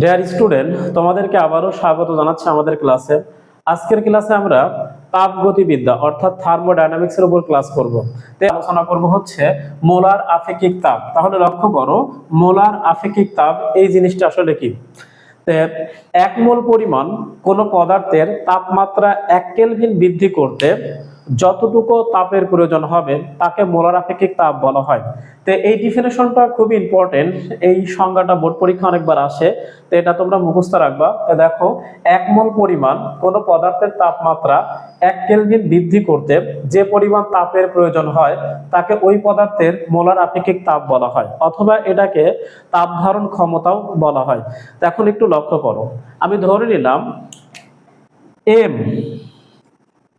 Dear student তোমাদেরকে আবারও স্বাগত জানাচ্ছি আমাদের ক্লাসে। আজকের ক্লাসে আমরা তাপগতিবিদ্যা অর্থাৎ থার্মোডাইনামিক্সের উপর ক্লাস করব। তে আলোচনা করব হচ্ছে মোলার আপেক্ষিক তাপ। তাহলে লক্ষ্য করো মোলার আপেক্ষিক তাপ এই জিনিসটা আসলে কি? এক মোল পরিমাণ কোনো পদার্থের তাপমাত্রা এক কেলভিন বৃদ্ধি করতে যতটুকু তাপের প্রয়োজন হবে, তাকে মোলার আপেক্ষিক তাপ বলা হয়। তো এই ডিফিনেশনটা খুব ইম্পর্টেন্ট এই সংজ্ঞাটা বোর্ড পরীক্ষা অনেকবার আসে। তো এটা তোমরা মুখস্থ রাখবা। দেখো, এক মোল পরিমাণ কোনো পদার্থের তাপমাত্রা এক কেলভিন বৃদ্ধি করতে যে পরিমাণ তাপের প্রয়োজন হয়, তাকে ওই পদার্থের মোলার আপেক্ষিক তাপ বলা হয়, অথবা এটাকে তাপ ধারণ ক্ষমতাও বলা হয়। এখন একটু লক্ষ্য করো। আমি ধরে নিলাম এম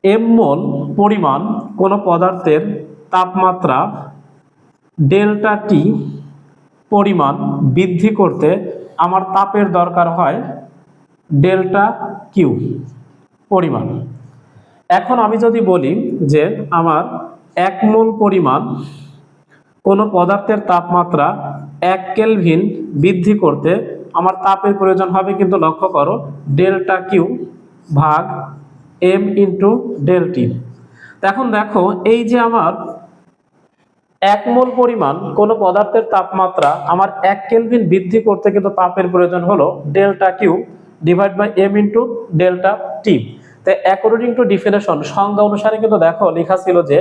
এম মোল পরিমাণ কোনো পদার্থের তাপমাত্রা ডেল্টা টি পরিমাণ বৃদ্ধি করতে আমার তাপের দরকার হয় ডেল্টা কিউ পরিমাণ। এখন আমি যদি বলি যে আমার এক মোল পরিমাণ কোনো পদার্থের তাপমাত্রা এক কেলভিন বৃদ্ধি করতে আমার তাপের প্রয়োজন হবে কিন্তু লক্ষ্য করো, ডেল্টা কিউ ভাগ এম ইন্টু ডেল টি এখন দেখো, এই যে আমার এক মোল পরিমাণ কোনো পদার্থের তাপমাত্রা আমার এক কেলভিন বৃদ্ধি করতে কিন্তু তাপের প্রয়োজন হলো delta Q divide by M into delta T তো অ্যাকর্ডিং টু ডিফিনেশন সংজ্ঞা অনুসারে কিন্তু দেখো, লেখা ছিল যে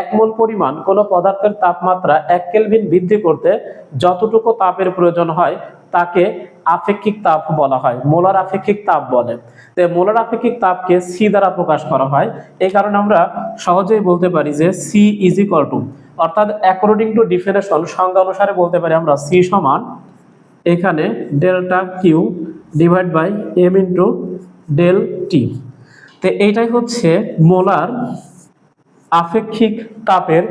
এক মোল পরিমাণ কোনো পদার্থের তাপমাত্রা এক কেলভিন বৃদ্ধি করতে যতটুকু তাপের প্রয়োজন হয় তাকে আপেক্ষিক তাপ বলা হয়, মোলার আপেক্ষিক তাপ বলে। তো মোলার আপেক্ষিক তাপকে সি দ্বারা প্রকাশ করা হয়। এই কারণে আমরা সহজেই বলতে পারি যে সি ইজ ইকুয়াল টু অর্থাৎ অ্যাকর্ডিং টু ডিফিনেশন সংজ্ঞা অনুসারে বলতে পারি আমরা সি সমান এখানে delta Q divide by M into del T তো এইটাই হচ্ছে মোলার আপেক্ষিক তাপের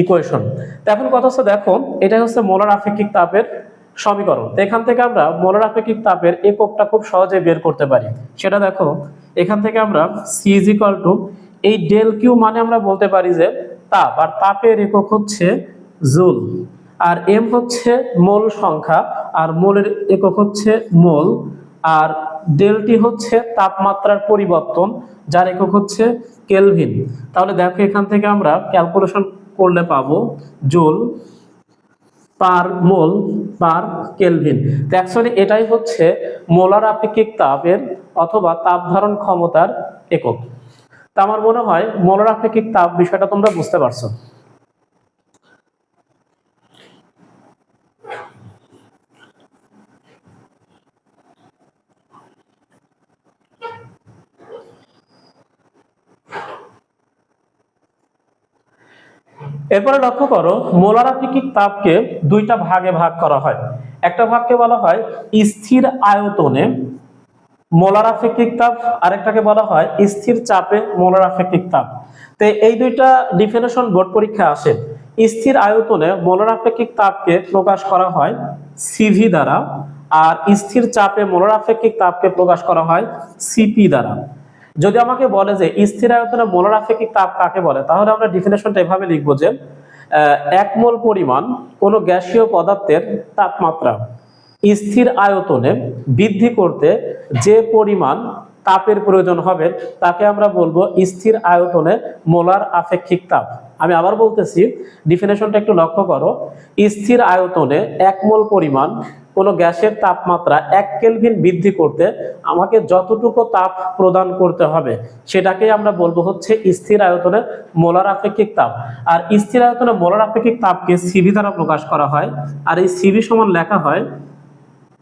ইকুয়েশন তো এখন কথা হচ্ছে দেখো, এটাই হচ্ছে মোলার আপেক্ষিক তাপের সমীকরণ। তো এখান থেকে আমরা মোলার আপেক্ষিক তাপের এককটা খুব সহজে বের করতে পারি। সেটা দেখো, এখান থেকে আমরা সি ইজ টু এই ডেল কিউ মানে আমরা বলতে পারি যে তাপ, আর তাপের একক হচ্ছে জুল। আর এম হচ্ছে মোল সংখ্যা, আর মোলের একক হচ্ছে মোল। আর ডেলটি হচ্ছে তাপমাত্রার পরিবর্তন, যার একক হচ্ছে কেলভিন। তাহলে দেখো এখান থেকে আমরা ক্যালকুলেশন করলে পাবো joule per mole, per kelvin. তো অ্যাকচুয়ালি এটাই হচ্ছে মোলার আপেক্ষিক তাপের অথবা তাপ ধারণ ক্ষমতার একক। তা আমার মনে হয় মোলার আপেক্ষিক তাপ বিষয়টা তোমরা বুঝতে পারছ। এরপরে লক্ষ্য করো, মোলার আপেক্ষিক তাপকে দুইটা ভাগে ভাগ করা হয়। একটা ভাগকে বলা হয় স্থির আয়তনে মোলার আপেক্ষিক তাপ, আরেকটাকে বলা হয় স্থির চাপে মোলার আপেক্ষিক তাপ। তো এই দুইটা ডিফিনেশন বোর্ড পরীক্ষা আসে। স্থির আয়তনে মোলার আপেক্ষিক তাপকে প্রকাশ করা হয় সিভি দ্বারা, আর স্থির চাপে মোলার আপেক্ষিক তাপকে প্রকাশ করা হয় সিপি দ্বারা। যদি আমাকে বলে যে স্থির আয়তনে মোলার আপেক্ষিক তাপ কাকে বলে, তাহলে আমরা ডিফিনেশনটা এভাবে লিখব যে এক মোল পরিমাণ কোনো গ্যাসীয় পদার্থের তাপমাত্রা স্থির আয়তনে বৃদ্ধি করতে যে পরিমাণ তাপের প্রয়োজন হবে, তাকে আমরা বলব স্থির আয়তনে মোলার আপেক্ষিক তাপ। আমি আবার বলতেছি ডিফিনেশনটা একটু লক্ষ্য করো, স্থির আয়তনে এক মোল পরিমাণ কোনো গ্যাসের তাপমাত্রা এক কেলভিন বৃদ্ধি করতে আমাকে যতটুকু তাপ প্রদান করতে হবে, সেটাকেই আমরা বলব হচ্ছে স্থির আয়তনে মোলার আপেক্ষিক তাপ। আর স্থির আয়তনে মোলার আপেক্ষিক তাপকে সিভি দ্বারা প্রকাশ করা হয়। আর এই সিভি সমান লেখা হয়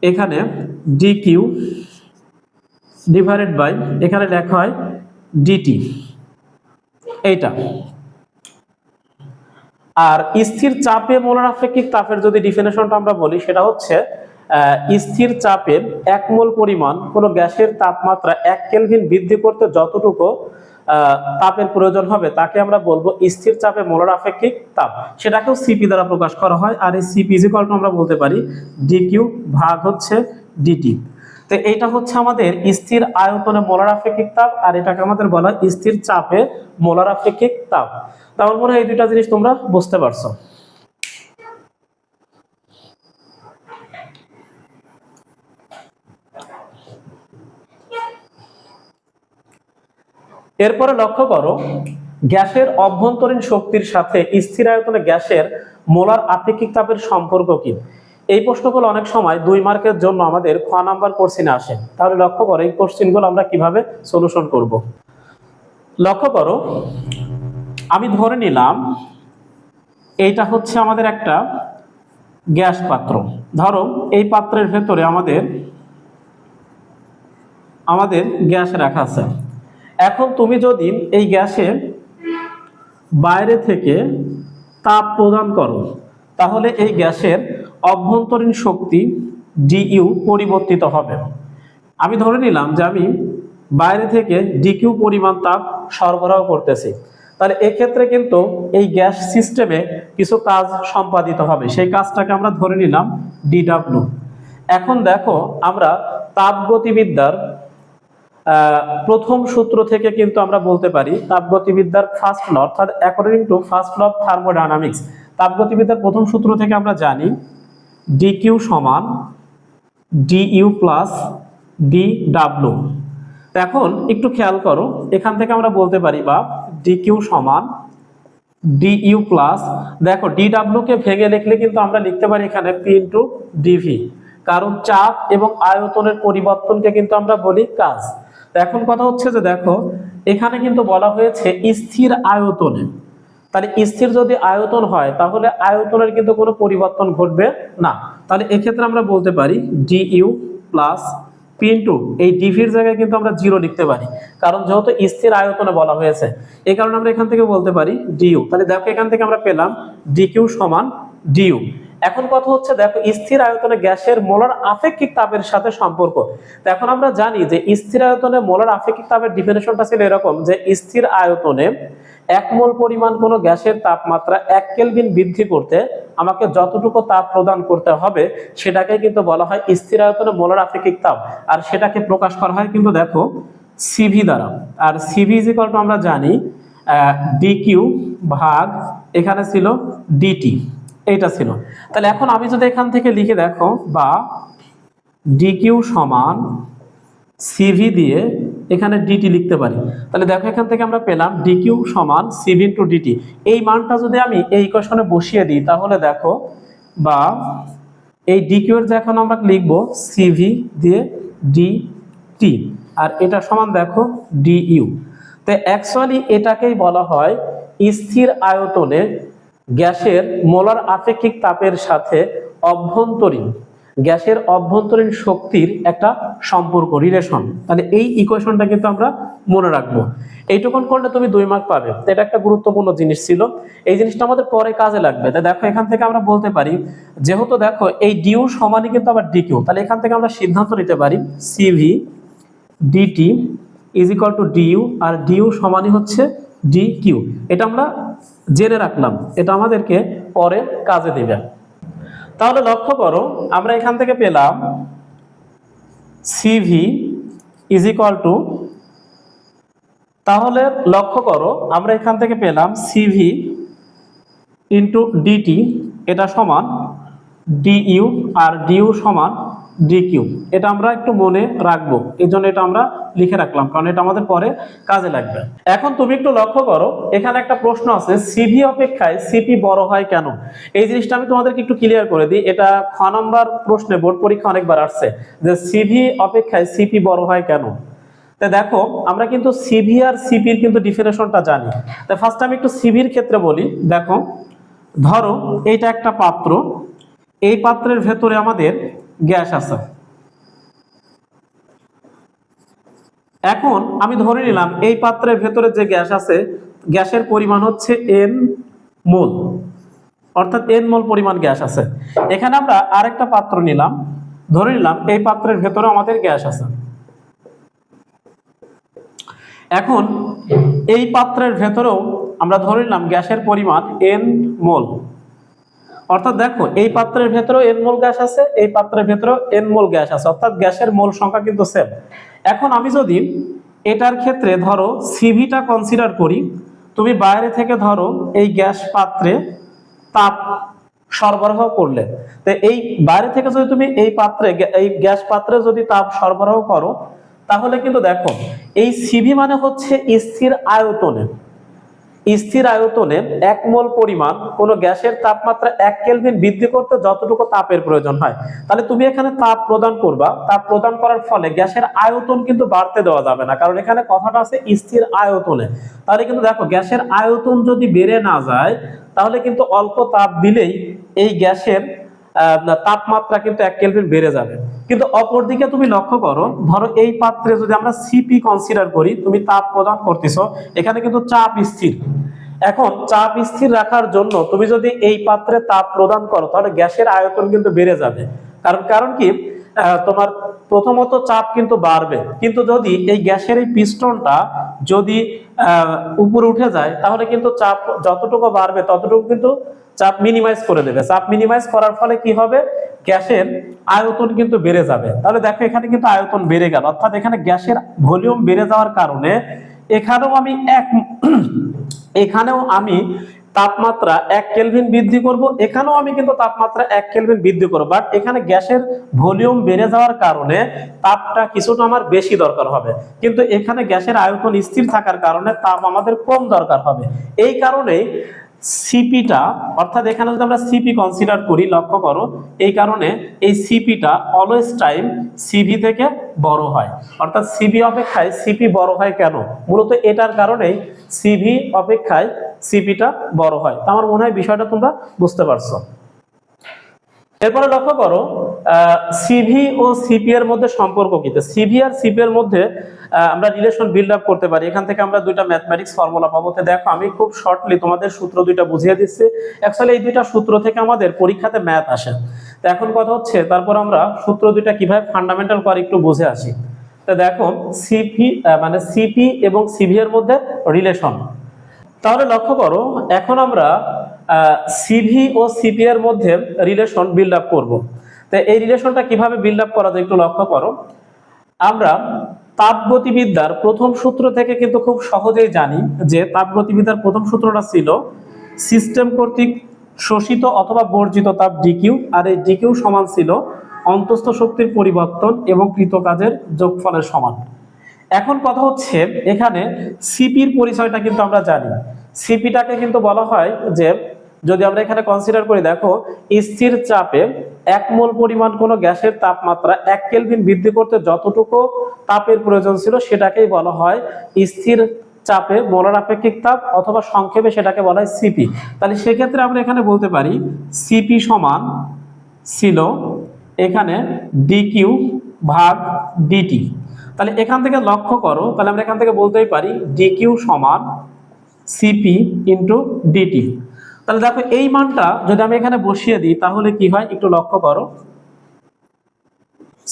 এখানে ডি কিউ ডিভাইডেড বাই এখানে লেখা হয় ডিটি এইটা। আর স্থির চাপে মোলার আপেক্ষিক তাপের যদি ডিফিনেশনটা আমরা বলি, সেটা হচ্ছে স্থির চাপের এক মোল পরিমাণ কোনো গ্যাসের তাপমাত্রা এক কেলভিন বৃদ্ধি করতে যতটুকু তাপের প্রয়োজন হবে, তাকে আমরা বলব স্থির চাপে মোলার আপেক্ষিক তাপ। সেটাকেও সিপি দ্বারা প্রকাশ করা হয়, আর এই সিপি ইজিকলটা আমরা বলতে পারি ডিকিউ ভাগ হচ্ছে ডিটি তো এইটা হচ্ছে আমাদের স্থির আয়তনে মোলার আপেক্ষিক তাপ, আর এটাকে আমাদের বলা স্থির চাপে মোলার আপেক্ষিক তাপ তার মনে হয় এই দুইটা জিনিস তোমরা বুঝতে পারছ। এরপরে লক্ষ্য করো, গ্যাসের অভ্যন্তরীণ শক্তির সাথে স্থির আয়তনে গ্যাসের মোলার আপেক্ষিক তাপের সম্পর্ক কি? এই প্রশ্নগুলো অনেক সময় দুই মার্কের জন্য আমাদের খ নাম্বার কোশ্চিনে আসে। তাহলে লক্ষ্য করো, এই কোশ্চিনগুলো আমরা কীভাবে সলিউশন করব? লক্ষ্য করো, আমি ধরে নিলাম এইটা হচ্ছে আমাদের একটা গ্যাস পাত্র। ধরো, এই পাত্রের ভেতরে আমাদের আমাদের গ্যাস রাখা আছে। এখন তুমি যদি এই গ্যাসে বাইরে থেকে তাপ প্রদান করো, তাহলে এই গ্যাসের অভ্যন্তরীণ শক্তি ডিইউ পরিবর্তিত হবে। আমি ধরে নিলাম যে আমি বাইরে থেকে ডিকিউ পরিমাণ তাপ সরবরাহ করতেছি। তাহলে এক্ষেত্রে কিন্তু এই গ্যাস সিস্টেমে কিছু কাজ সম্পাদিত হবে। সেই কাজটাকে আমরা ধরে নিলাম ডিডাব্লিউ এখন দেখো, আমরা তাপগতিবিদ্যার প্রথম সূত্র থেকে কিন্তু আমরা বলতে পারি তাপগতিবিদ্যার ফার্স্ট ল অর্থাৎ according to first law of thermodynamics তাপগতিবিদ্যার প্রথম সূত্র থেকে আমরা জানি ডিকিউ সমান ডিইউ প্লাস ডি ডাব্লু এখন একটু খেয়াল করো, এখান থেকে আমরা বলতে পারি বা ডিকিউ সমান ডিইউ প্লাস দেখো ডিডাব্লিউ কে ভেঙে লিখলে কিন্তু আমরা লিখতে পারি এখানে পি ইন্টু ডিভি কারণ চাপ এবং আয়তনের পরিবর্তনকে কিন্তু আমরা বলি কাজ। তো এখন কথা হচ্ছে যে দেখো, এখানে কিন্তু বলা হয়েছে স্থির আয়তনে। তাহলে স্থির যদি আয়তন হয়, তাহলে আয়তনের কিন্তু কোনো পরিবর্তন ঘটবে না। তাহলে এক্ষেত্রে আমরা বলতে পারি ডিইউ প্লাস পি ইন্টু এই ডিভির জায়গায় কিন্তু আমরা জিরো লিখতে পারি। কারণ যেহেতু স্থির আয়তনে বলা হয়েছে এই কারণে আমরা এখান থেকে বলতে পারি ডিইউ তাহলে দেখো এখান থেকে আমরা পেলাম ডিকিউ সমান ডিইউ এখন কথা হচ্ছে, দেখো, স্থির আয়তনে গ্যাসের মোলার আপেক্ষিক তাপের সাথে সম্পর্ক। তো এখন আমরা জানি যে স্থির আয়তনে মোলার আপেক্ষিক তাপের ডিফিনেশনটা ছিল এরকম যে স্থির আয়তনে এক মোল পরিমাণ কোনো গ্যাসের তাপমাত্রা এক কেলভিন বৃদ্ধি করতে আমাকে যতটুকু তাপ প্রদান করতে হবে সেটাকে কিন্তু বলা হয় স্থির আয়তনে মোলার আপেক্ষিক তাপ। আর সেটাকে প্রকাশ করা হয় কিন্তু দেখো সিভি দ্বারা। আর সিভি ইজিকল টু আমরা জানি ডিকিউ ভাগ, এখানে ছিল ডিটি এইটা ছিল। তাহলে এখন আমি যদি এখান থেকে লিখে দেখো, বা ডিকিউ সমান সিভি দিয়ে এখানে ডিটি লিখতে পারি। তাহলে দেখো এখান থেকে আমরা পেলাম ডিকিউ সমান সিভি টু ডিটি এই মানটা যদি আমি এই ইকুয়েশনে বসিয়ে দিই, তাহলে দেখো, বা এই ডিকিউ এর যখন আমরা লিখব সিভি দিয়ে ডিটি আর এটা সমান দেখো ডিইউ তো অ্যাকচুয়ালি এটাকেই বলা হয় স্থির আয়তনে গ্যাসের মোলার আপেক্ষিক তাপের সাথে অভ্যন্তরীণ, গ্যাসের অভ্যন্তরীণ শক্তির একটা সম্পর্ক রিলেশন তাহলে এই ইকুয়েশনটা কিন্তু আমরা মনে রাখব। এইটুকুন করলে তুমি দুই মার্ক পাবে। এটা একটা গুরুত্বপূর্ণ জিনিস ছিল। এই জিনিসটা আমাদের পরে কাজে লাগবে। তাই দেখো, এখান থেকে আমরা বলতে পারি, যেহেতু দেখো, এই ডিউ সমানই কিন্তু আবার ডিকিউ তাহলে এখান থেকে আমরা সিদ্ধান্ত নিতে পারি CV DT is equal to DU R DU সমানই হচ্ছে ডি কিউ এটা আমরা জেনে রাখলাম। এটা আমাদেরকে পরে কাজে দেবে। তাহলে লক্ষ্য করো, আমরা এখান থেকে পেলাম সিভি ইজ ইকাল টু তাহলে লক্ষ্য করো, আমরা এখান থেকে পেলাম সিভি ইন্টু ডিটি এটা সমান ডিইউ আর ডিইউ সমান ডিকিউ এটা আমরা একটু মনে রাখব। এই জন্য এটা আমরা লিখে রাখলাম, কারণ এটা আমাদের পরে কাজে লাগবে। এখন তুমি একটু লক্ষ্য করো, এখানে একটা প্রশ্ন আছে সিভি অপেক্ষায় সিপি বড় হয় কেন? এই জিনিসটা আমি তোমাদেরকে একটু ক্লিয়ার করে দিই, এটা খ নম্বর প্রশ্নে বোর্ড পরীক্ষা অনেকবার আসছে, যে সিভি অপেক্ষায় সিপি বড় হয় কেন? তা দেখো, আমরা কিন্তু সিভি আর সিপির কিন্তু ডিফিনেশনটা জানি। তা ফার্স্ট আমি একটু সিভির ক্ষেত্রে বলি, দেখো, ধরো, এইটা একটা পাত্র, এই পাত্রের ভেতরে আমাদের গ্যাস আছে। এখন আমি ধরে নিলাম এই পাত্রের ভেতরে যে গ্যাস আছে, গ্যাসের পরিমাণ হচ্ছে এন মোল। অর্থাৎ এন মোল পরিমাণ গ্যাস আছে। এখানে আমরা আরেকটা পাত্র নিলাম। ধরে নিলাম এই পাত্রের ভেতরে আমাদের গ্যাস আছে। এখন এই পাত্রের ভেতরেও আমরা ধরে নিলাম গ্যাসের পরিমাণ এন মোল। অর্থাৎ দেখো, এই পাত্রের ভেতরেও এন মোল গ্যাস আছে, এই পাত্রের ভেতরেও এন মোল গ্যাস আছে, অর্থাৎ গ্যাসের মোল সংখ্যা কিন্তু সেম এখন আমি যদি এটার ক্ষেত্রে ধরো সিভিটা কনসিডার করি, তুমি বাইরে থেকে ধরো এই গ্যাস পাত্রে তাপ সরবরাহ করলে, তো এই বাইরে থেকে যদি তুমি এই পাত্রে, এই গ্যাস পাত্রে যদি তাপ সরবরাহ করো, তাহলে কিন্তু দেখো, এই সিভি মানে হচ্ছে স্থির আয়তনে। স্থির আয়তনে এক মোল পরিমাণ, কোনো গ্যাসের তাপমাত্রা এক কেলভিন বৃদ্ধি করতে যতটুকু তাপের প্রয়োজন হয়। তাহলে তুমি এখানে তাপ প্রদান করবা, তাপ প্রদান করার ফলে গ্যাসের আয়তন কিন্তু বাড়তে দেওয়া যাবে না, কারণ এখানে কথাটা আছে স্থির আয়তনে। তাহলে কিন্তু দেখো, গ্যাসের আয়তন যদি বেড়ে না যায়, তাহলে কিন্তু অল্প তাপ দিলেই এই গ্যাসের তাপমাত্রা কিন্তু এক কেলভিন বেড়ে যাবে। কিন্তু অপরদিকে তুমি লক্ষ্য করো, ধরো এই পাত্রে যদি আমরা সিপি কনসিডার করি, তুমি তাপ প্রদান করতেছো, এখানে কিন্তু চাপ স্থির। এখন চাপ স্থির রাখার জন্য তুমি যদি এই পাত্রে তাপ প্রদান করো, তাহলে গ্যাসের আয়তন কিন্তু বেড়ে যাবে। কারণ কারণ কি? তোমার প্রথমত চাপ কিন্তু বাড়বে। কিন্তু যদি এই গ্যাসের এই পিস্টনটা যদি উপরে উঠে যায়, তাহলে কিন্তু চাপ যতটুকু বাড়বে, ততটুকু কিন্তু চাপ মিনিমাইজ করে দেবে। চাপ মিনিমাইজ করার ফলে কি হবে? গ্যাসের আয়তন কিন্তু বেড়ে যাবে। তাহলে দেখো এখানে কিন্তু আয়তন বেড়ে গেল। অর্থাৎ এখানে গ্যাসের ভলিউম বেড়ে যাওয়ার কারণে এখানেও আমি এক এখানেও আমি তাপমাত্রা এক কেলভিন বৃদ্ধি করব। এখানেও আমি কিন্তু তাপমাত্রা এক কেলভিন বৃদ্ধি করব। বাট এখানে গ্যাসের ভলিউম বেড়ে যাওয়ার কারণে তাপটা কিছুটা আমার বেশি দরকার হবে। কিন্তু এখানে গ্যাসের আয়তন স্থির থাকার কারণে তাপ আমাদের কম দরকার হবে। এই কারণেই সিপিটা অর্থাৎ এখানে যদি আমরা সিপি কনসিডার করি, লক্ষ্য করো, এই কারণে এই সিপিটা অলওয়েজ টাইম সিভি থেকে বড় হয়। অর্থাৎ সিভি অপেক্ষায় সিপি বড় হয় কেন? মূলত এটার কারণেই সিভি অপেক্ষায় সিপিটা বড় হয়। তো আমার মনে হয় বিষয়টা তোমরা বুঝতে পারছ। এরপরে লক্ষ্য করো সিভি ও সিপি এর মধ্যে সম্পর্ক কি? সিভি আর সিপি এর মধ্যে আমরা রিলেশন বিল্ড আপ করতে পারি। এখান থেকে আমরা দুইটা ম্যাথমেটিক্স ফর্মুলা পাবো। তো দেখো, আমি খুব শর্টলি তোমাদের সূত্র দুইটা বুঝিয়ে দিচ্ছি। অ্যাকচুয়ালি এই দুইটা সূত্র থেকে আমাদের পরীক্ষাতে ম্যাথ আসে। তো এখন কথা হচ্ছে, তারপর আমরা সূত্র দুইটা কীভাবে ফান্ডামেন্টাল করে একটু বুঝে আসি। তো দেখো সিপি মানে সিপি এবং সিভি এর মধ্যে রিলেশন তাহলে লক্ষ্য করো, এখন আমরা সিভি ও সিপি এর মধ্যে রিলেশন বিল্ড আপ করব। তো এই রিলেশনটা কীভাবে বিল্ড আপ করা যায় একটু লক্ষ্য করো। আমরা তাপগতিবিদ্যার প্রথম সূত্র থেকে কিন্তু খুব সহজেই জানি যে তাপগতিবিদ্যার প্রথম সূত্রটা ছিল সিস্টেম কর্তৃক শোষিত অথবা বর্জিত তাপ ডিকিউ আর এই ডিকিউ সমান ছিল অন্তস্থ শক্তির পরিবর্তন এবং কৃতকাজের যোগফলের সমান। এখন কথা হচ্ছে এখানে সিপির পরিচয়টা কিন্তু আমরা জানি। সিপিটাকে কিন্তু বলা হয় যে যদি আমরা এখানে কনসিডার করি, দেখো, স্থির চাপে এক মোল পরিমাণ কোনো গ্যাসের তাপমাত্রা এক কেলভিন বৃদ্ধি করতে যতটুকু তাপের প্রয়োজন ছিল, সেটাকেই বলা হয় স্থির চাপে মোলার আপেক্ষিক তাপ অথবা সংক্ষেপে সেটাকে বলা হয় সিপি তাহলে সেক্ষেত্রে আমরা এখানে বলতে পারি সিপি সমান ছিল এখানে ডিকিউ ভাগ ডিটি তাহলে এখান থেকে লক্ষ্য করো, তাহলে আমরা এখান থেকে বলতেই পারি ডিকিউ সমান সিপি ইন্টু ডিটি তাহলে দেখো এই মানটা যদি আমি এখানে বসিয়ে দিই, তাহলে কি হয়? একটু লক্ষ্য করো।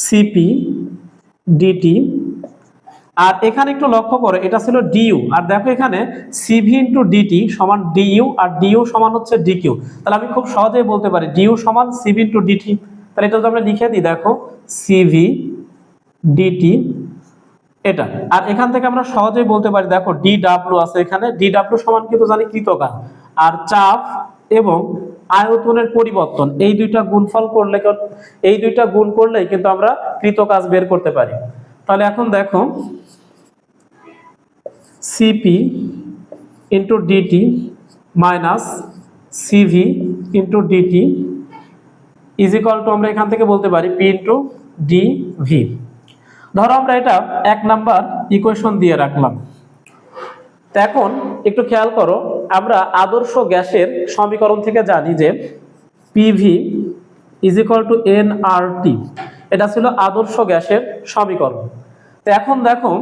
সিপি ডিটি আর এখানে একটু লক্ষ্য করো, এটা ছিল ডিইউ আর দেখো এখানে সিভি ইন্টু ডিটি সমান ডিইউ আর ডিইউ সমান হচ্ছে ডিকিউ তাহলে আমি খুব সহজেই বলতে পারি ডিইউ সমান সিভি ইন্টু ডিটি তাহলে এটা যদি আমরা লিখে দিই, দেখো সিভি ডিটি এটা। আর এখান থেকে আমরা সহজেই বলতে পারি, দেখো ডি ডাব্লু আছে এখানে। ডি ডাব্লু সমান কিন্তু জানি কৃতকার। আর চাপ এবং আয়তনের পরিবর্তন, এই দুইটা গুণফল করলে এই দুইটা গুণ করলেই কিন্তু আমরা কৃত কাজ বের করতে পারি। তাহলে এখন দেখো CP into DT minus CV into DT is equal to আমরা এখান থেকে বলতে পারি পি ইন্টু ডি ভি ধরো আমরা এটা এক নাম্বার ইকুয়েশন দিয়ে রাখলাম। এখন একটু খেয়াল করো, আমরা আদর্শ গ্যাসের সমীকরণ থেকে জানি যে PV is equal to N R T এটা ছিল আদর্শ গ্যাসের সমীকরণ। তো এখন দেখো,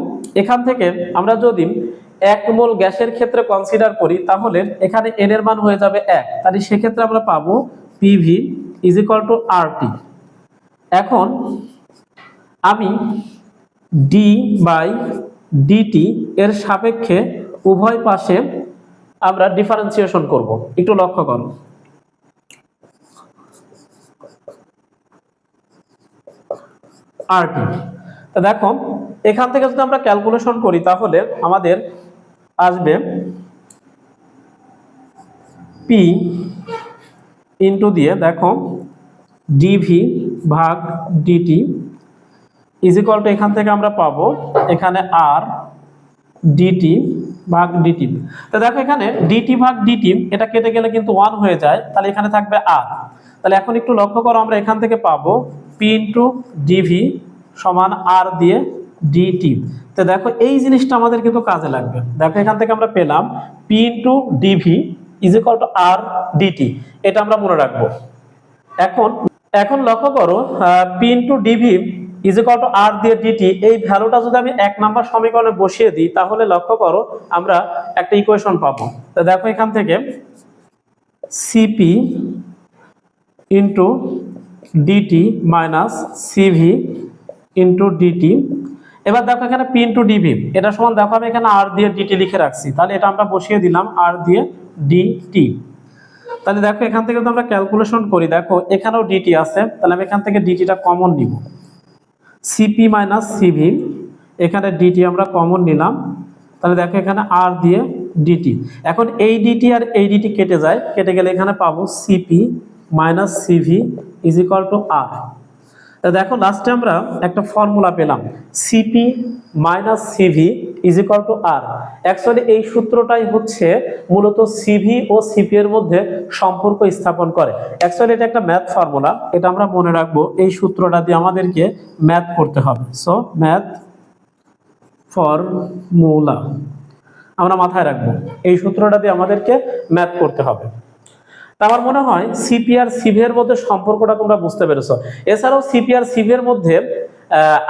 এখান থেকে আমরা যদি এক মোল গ্যাসের ক্ষেত্রে কনসিডার করি, তাহলে এখানে এন এর মান হয়ে যাবে এক। তাহলে সেক্ষেত্রে আমরা পাবো PV is equal to R T এখন আমি ডি বাই ডিটি এর সাপেক্ষে উভয় পাশে আমরা ডিফারেন্সিয়েশন করব। একটু লক্ষ্য করো আরটি দেখো, এখান থেকে যদি আমরা ক্যালকুলেশন করি, তাহলে আমাদের আসবে পি ইন্টু দিয়ে, দেখো ডিভি ভাগ ডিটি ইজ টু এখান থেকে আমরা পাবো, এখানে আর ডিটি ভাগ ডিটি তো দেখো এখানে ডিটি ভাগ ডিটি এটা কেটে গেলে কিন্তু ওয়ান হয়ে যায়, তাহলে এখানে থাকবে আর তাহলে এখন একটু লক্ষ্য করো আমরা এখান থেকে পাবো পি ইন্টু ডিভি সমান আর দিয়ে ডিটি তো দেখো এই জিনিসটা আমাদের কিন্তু কাজে লাগবে। দেখো এখান থেকে আমরা পেলাম P into DV is equal to R DT এটা আমরা মনে রাখব। এখন এখন লক্ষ্য করো P into DV is to R দিয়ে ডিটি এই ভ্যালুটা যদি আমি এক নাম্বার সমীকরণে বসিয়ে দিই, তাহলে লক্ষ্য করো আমরা একটা ইকুয়েশন পাবো। তো দেখো এখান থেকে CP into DT minus CV into DT এবার দেখো এখানে পি ইন্টু ডিভি এটা সমান দেখো আমি এখানে আর দিয়ে ডিটি লিখে রাখছি। তাহলে এটা আমরা বসিয়ে দিলাম আর দিয়ে ডিটি তাহলে দেখো এখান থেকে যদি আমরা ক্যালকুলেশন করি, দেখো এখানেও ডিটি আছে, তাহলে আমি এখান থেকে ডিটিটা কমন নিব। সিপি মাইনাস সিভি এখানে ডিটি আমরা কমন নিলাম। তাহলে দেখো এখানে আর দিয়ে ডিটি এখন এই ডিটি আর এই ডিটি কেটে যায়, কেটে গেলে এখানে পাবো CP minus CV is equal to R তা দেখো লাস্টে আমরা একটা ফর্মুলা পেলাম। CP minus CV is equal to R actually এই সূত্রটাই হচ্ছে মূলত সিভি ও সিপি এর মধ্যে সম্পর্ক স্থাপন করে। অ্যাকচুয়ালি এটা একটা ম্যাথ ফর্মুলা এটা আমরা মনে রাখব, এই সূত্রটা দিয়ে আমাদেরকে ম্যাথ করতে হবে। সো ম্যাথ ফর্মুলা আমরা মাথায় রাখব। এই সূত্রটা দিয়ে আমাদেরকে ম্যাথ করতে হবে। তা আমার মনে হয় সিপি আর সিভি এর মধ্যে সম্পর্কটা তোমরা বুঝতে পেরেছ। এছাড়াও সিপি আর সিভি এর মধ্যে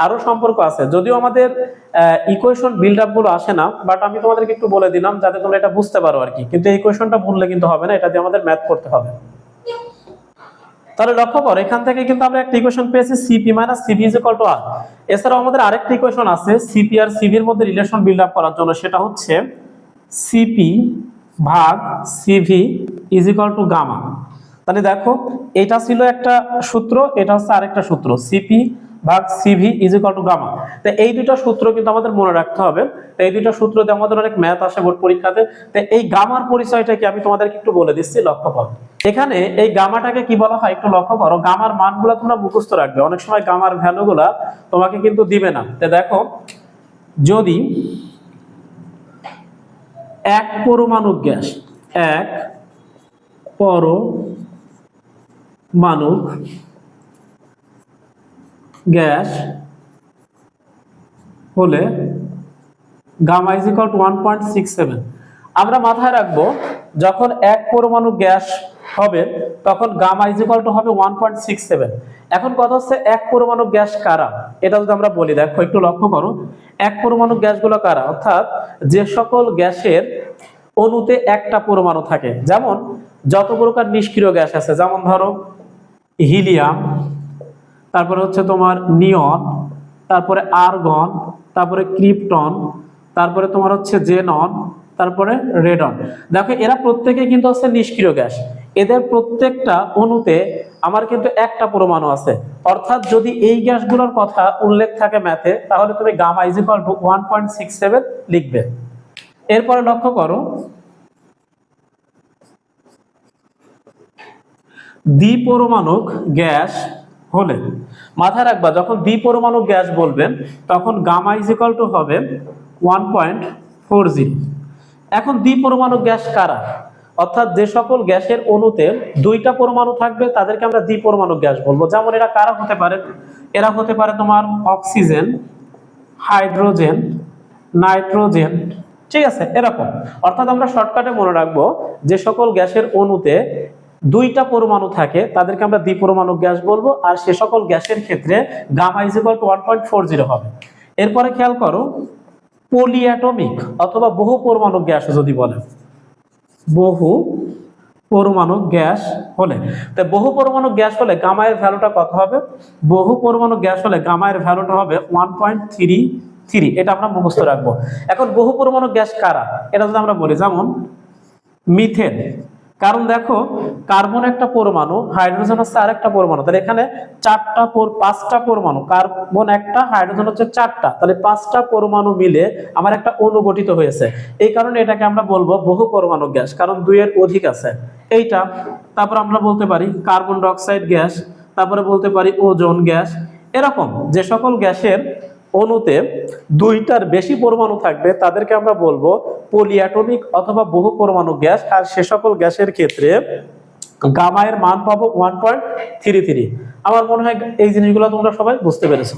আরও সম্পর্ক আছে। যদিও আমাদের ইকুয়েশন বিল্ড আপগুলো আসে না বাট আমি তোমাদেরকে একটু বলে দিলাম যাতে তোমরা এটা বুঝতে পারো আর কি। কিন্তু ইকুয়েশনটা ভুললে কিন্তু হবে না, এটা দিয়ে আমাদের ম্যাথ করতে হবে। তাহলে লক্ষ্য করো, এখান থেকে কিন্তু আমরা একটা ইকুয়েশন পেয়েছি CP minus CV is equal to R এছাড়াও আমাদের আরেকটা ইকুয়েশন আছে সিপি আর সিভির মধ্যে রিলেশন বিল্ড আপ করার জন্য, সেটা হচ্ছে সিপি ভাগ CV is equal to gamma তাহলে দেখো, এটা ছিল একটা সূত্র, এটা হচ্ছে আরেকটা সূত্র সিপি ভাগ CV is equal to gamma তো এই দুটো সূত্র কিন্তু আমাদের মনে রাখতে হবে। তো এই দুটো সূত্র দিয়ে আমাদের অনেক ম্যাথ আসে বোর্ড পরীক্ষাতে। তো এই গামার পরিচয়টা আমি তোমাদেরকে একটু বলে দিচ্ছি, লক্ষ্য করো। এখানে এই গামাটাকে কি বলা হয় একটু লক্ষ্য করো। গামার মানগুলো তোমরা মুখস্থ রাখবে। অনেক সময় গামার ভ্যালুগুলা তোমাকে কিন্তু দিবে না। তো দেখো, যদি এক পরমাণু গ্যাস, এক পরমাণু গ্যাস হলে gamma is equal to one point six seven. আমরা মাথায় রাখব, যখন এক পরমাণু গ্যাস হবে, তখন গামা ইজ টু হবে ওয়ান পয়েন্ট সিক্স সেভেন। এখন কথা হচ্ছে, এক পরমাণু গ্যাস কারা? এটা যদি আমরা বলি, দেখো, একটু লক্ষ্য করো। এক পরমাণু গ্যাসগুলো কারা? অর্থাৎ যে সকল গ্যাসের অণুতে একটা পরমাণু থাকে। যেমন যত প্রকার নিষ্ক্রিয় গ্যাস আছে, যেমন ধরো হিলিয়াম, তারপরে হচ্ছে তোমার নিয়ন, তারপরে আর্গন, তারপরে ক্রিপ্টন, তারপরে তোমার হচ্ছে জেনন, তারপরে রেডন। দেখো, এরা প্রত্যেকে কিন্তু হচ্ছে নিষ্ক্রিয় গ্যাস। এদের প্রত্যেকটা অণুতে আমার কিন্তু একটা পরমাণু আছে। অর্থাৎ যদি এই গ্যাসগুলোর কথা উল্লেখ থাকে ম্যাথে, তাহলে তুমি gamma is equal to one point six seven লিখবে। এরপরে লক্ষ্য করো দ্বিপরমাণুক গ্যাস হলে মাথায় রাখবা, যখন দ্বিপরমাণু গ্যাস বলবেন, তখন গামা ইজিক্যাল টু হবে ওয়ান পয়েন্ট ফোর জিরো এখন দ্বিপরমাণু গ্যাস কারা? অর্থাৎ যে সকল গ্যাসের অণুতে দুইটা পরমাণু থাকবে, তাদেরকে আমরা দ্বিপরমাণু গ্যাস বলব। যেমন এরা কারা হতে পারে? এরা হতে পারে তোমার অক্সিজেন, হাইড্রোজেন, নাইট্রোজেন, ঠিক আছে, এরকম। অর্থাৎ আমরা শর্টকাটে মনে রাখব, যে সকল গ্যাসের অণুতে দুইটা পরমাণু থাকে, তাদেরকে আমরা দ্বিপরমাণু গ্যাস বলব, আর সে সকল গ্যাসের ক্ষেত্রে gamma is equal to one point four zero হবে। এরপরে খেয়াল করো পলিঅ্যাটমিক অথবা বহু পরমাণু গ্যাস যদি বলে। বহু পরমাণু গ্যাস হলে, তো বহু পরমাণু গ্যাস হলে গামায়ের ভ্যালুটা কত হবে? বহু পরমাণু গ্যাস হলে গামায়ের ভ্যালুটা হবে ওয়ান পয়েন্ট থ্রি থ্রি এটা আমরা মুখস্থ রাখব। এখন বহু পরমাণু গ্যাস কারা? এটা যদি আমরা বলি, যেমন মিথেন। কারণ দেখো, কার্বন একটা পরমাণু, হাইড্রোজেন হচ্ছে আরেকটা পরমাণু। তাহলে এখানে চারটা পাঁচটা পরমাণু, কার্বন একটা, হাইড্রোজেন হচ্ছে চারটা। তাহলে পাঁচটা পরমাণু মিলে আমার একটা অণু গঠিত হয়েছে। এই কারণে এটাকে আমরা বলব বহু পরমাণু গ্যাস, কারণ দুইয়ের অধিক আছে। এইটা, তারপর আমরা বলতে পারি কার্বন ডাইঅক্সাইড গ্যাস, তারপরে বলতে পারি ওজোন গ্যাস। এরকম, যে সকল গ্যাসের অণুতে দুইটার বেশি পরমাণু থাকবে, তাদেরকে আমরা বলব পলিঅ্যাটমিক অথবা বহু পরমাণু গ্যাস, আর সে সকল গ্যাসের ক্ষেত্রে গামায়ের মান পাবো ওয়ান পয়েন্ট থ্রি থ্রি আমার মনে হয় এই জিনিসগুলো তোমরা সবাই বুঝতে পেরেছ।